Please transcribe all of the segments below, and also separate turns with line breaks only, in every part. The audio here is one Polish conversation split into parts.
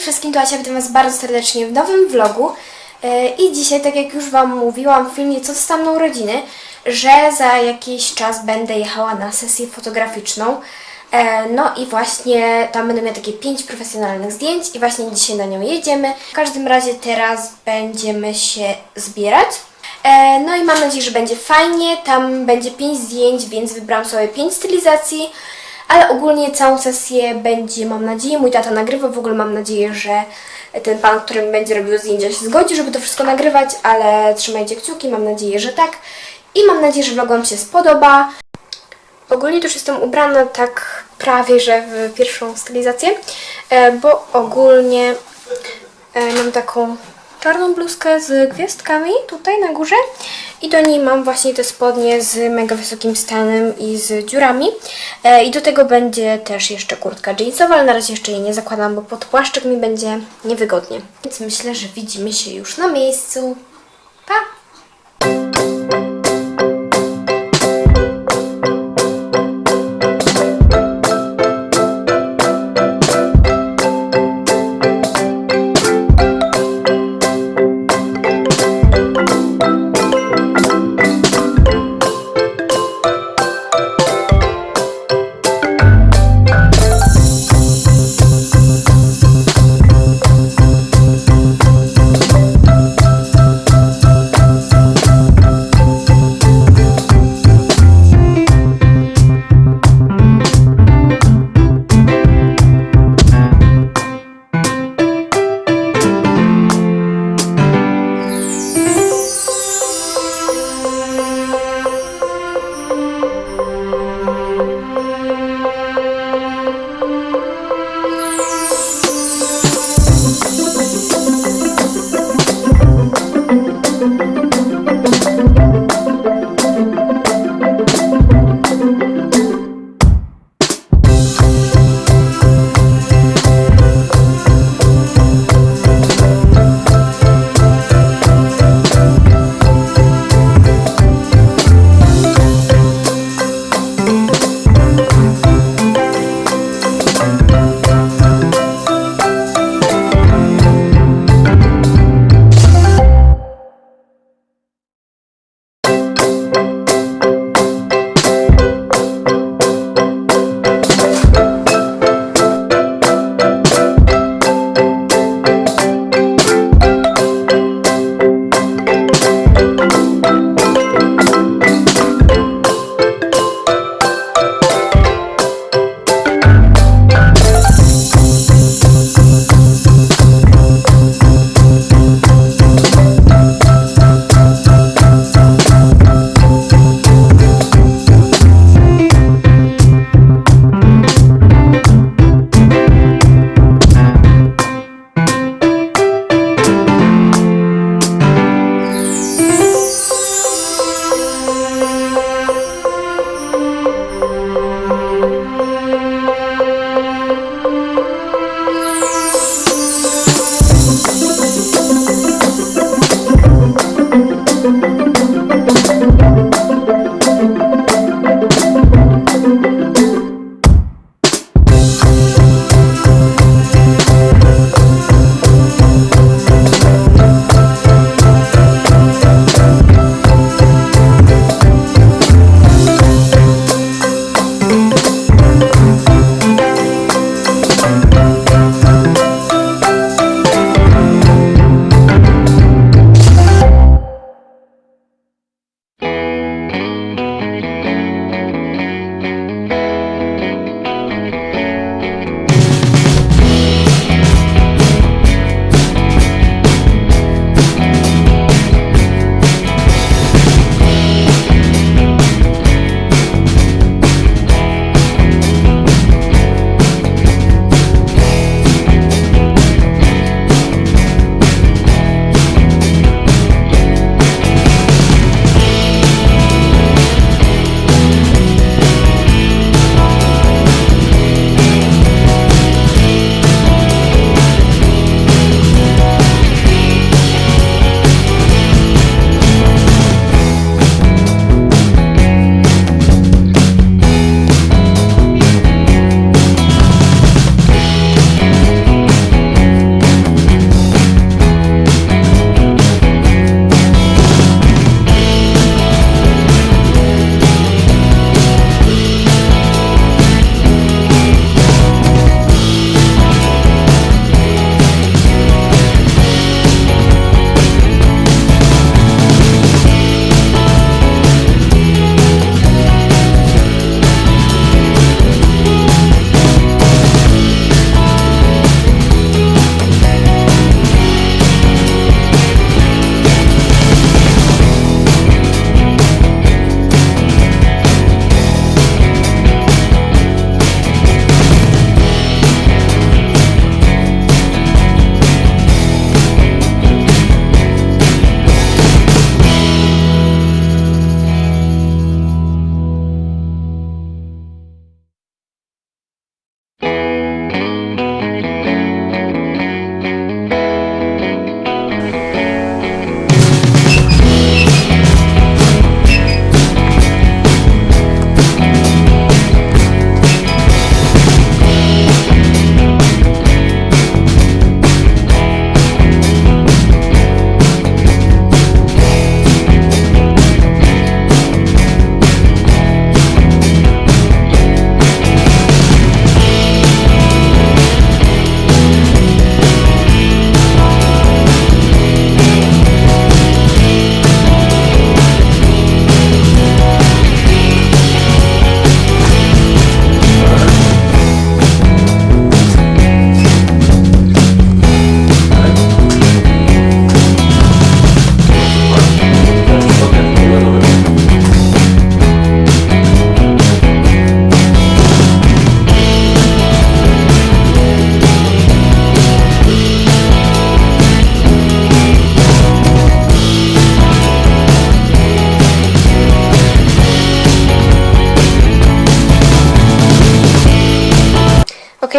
Wszystkim, to Asia, witam Was bardzo serdecznie w nowym vlogu. E, I dzisiaj, tak jak już Wam mówiłam w filmie Co z mną urodziny, że za jakiś czas będę jechała na sesję fotograficzną. E, No i właśnie tam będę miała takie pięć profesjonalnych zdjęć i właśnie dzisiaj na nią jedziemy. W każdym razie teraz będziemy się zbierać. E, No i mam nadzieję, że będzie fajnie. Tam będzie pięć zdjęć, więc wybrałam sobie pięć stylizacji. Ale ogólnie całą sesję będzie, mam nadzieję, mój tata nagrywa, w ogóle mam nadzieję, że ten pan, który mi będzie robił zdjęcia się zgodzi, żeby to wszystko nagrywać, ale trzymajcie kciuki, mam nadzieję, że tak. I mam nadzieję, że vlog Wam się spodoba. Ogólnie już jestem ubrana tak prawie, że w pierwszą stylizację, e, bo ogólnie e, mam taką czarną bluzkę z gwiazdkami tutaj na górze i do niej mam właśnie te spodnie z mega wysokim stanem i z dziurami e, i do tego będzie też jeszcze kurtka jeansowa, ale na razie jeszcze jej nie zakładam, bo pod płaszczyk mi będzie niewygodnie. Więc myślę, że widzimy się już na miejscu.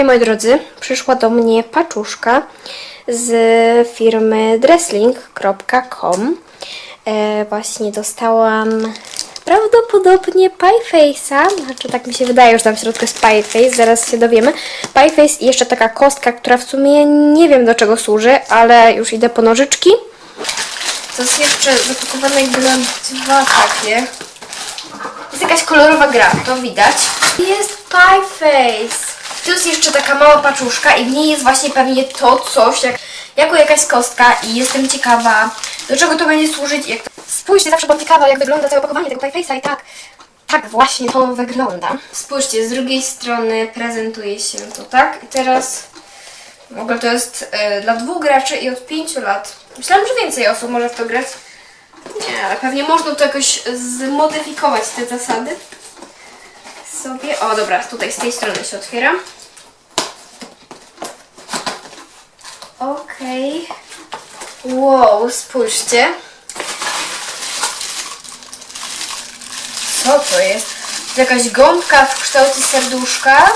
Moi drodzy, przyszła do mnie paczuszka z firmy dresling.com. E, właśnie dostałam prawdopodobnie Pieface'a, znaczy tak mi się wydaje, że tam w środku jest Pieface, zaraz się dowiemy. Pieface i jeszcze taka kostka, która w sumie nie wiem do czego służy, ale już idę po nożyczki. To jest jeszcze zapakowane jakby na dwa takie. Jest jakaś kolorowa gra, to widać. Jest Pie Face. Tu jest jeszcze taka mała paczuszka i w niej jest właśnie pewnie to coś, jak, jako jakaś kostka i jestem ciekawa, do czego to będzie służyć. Jak to... Spójrzcie, zawsze byłam ciekawa, jak wygląda całe opakowanie tego Face'a i tak, tak właśnie to wygląda. Spójrzcie, z drugiej strony prezentuje się to tak i teraz w ogóle to jest e, dla dwóch graczy i od pięciu lat. Myślałam, że więcej osób może w to grać. Nie, ale pewnie można to jakoś zmodyfikować te zasady sobie. O, dobra, tutaj z tej strony się otwiera. Okej. Wow, spójrzcie. Co to jest? Jakaś gąbka w kształcie serduszka.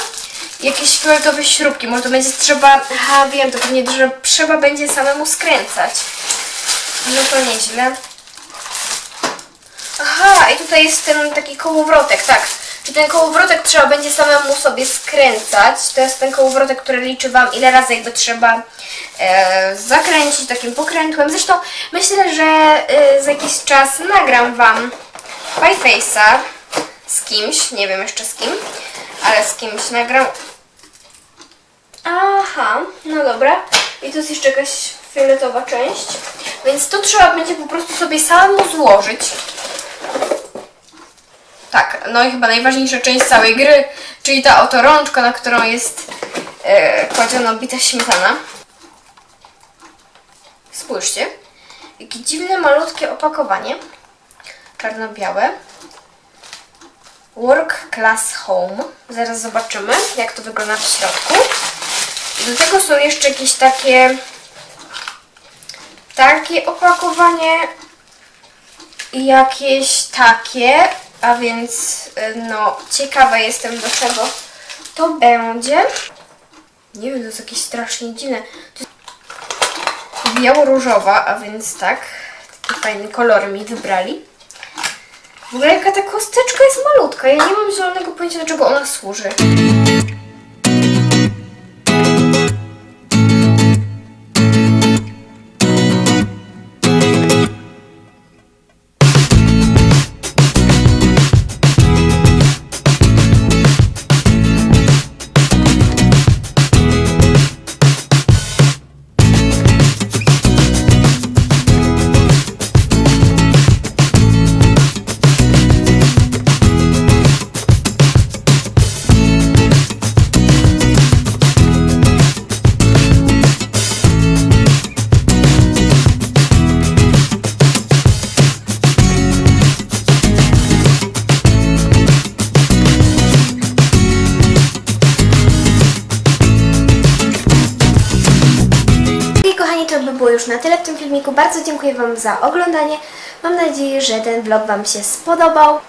Jakieś fioletowe śrubki. Może to będzie trzeba... Aha, wiem, to pewnie że trzeba będzie samemu skręcać. No to nieźle. Aha, i tutaj jest ten taki kołowrotek, tak. I ten kołowrotek trzeba będzie samemu sobie skręcać. To jest ten kołowrotek, który liczy Wam ile razy jakby trzeba e, zakręcić takim pokrętłem. Zresztą myślę, że e, za jakiś czas nagram Wam Pieface'a z kimś, nie wiem jeszcze z kim, ale z kimś nagram. Aha, no dobra. I tu jest jeszcze jakaś fioletowa część. Więc to trzeba będzie po prostu sobie samemu złożyć. Tak, no i chyba najważniejsza część całej gry, czyli ta oto rączka, na którą jest e, kładziona bita śmietana. Spójrzcie, jakie dziwne, malutkie opakowanie. Czarno-białe. Work Class Home. Zaraz zobaczymy, jak to wygląda w środku. Do tego są jeszcze jakieś takie takie opakowanie jakieś takie, a więc y, no ciekawa jestem do czego to będzie. Nie wiem, to jest jakieś strasznie dziwne. Biało-różowa, a więc tak, taki fajny kolor mi wybrali. W ogóle jaka ta kosteczka jest malutka, ja nie mam zielonego pojęcia do czego ona służy. Tyle w tym filmiku. Bardzo dziękuję Wam za oglądanie. Mam nadzieję, że ten vlog Wam się spodobał.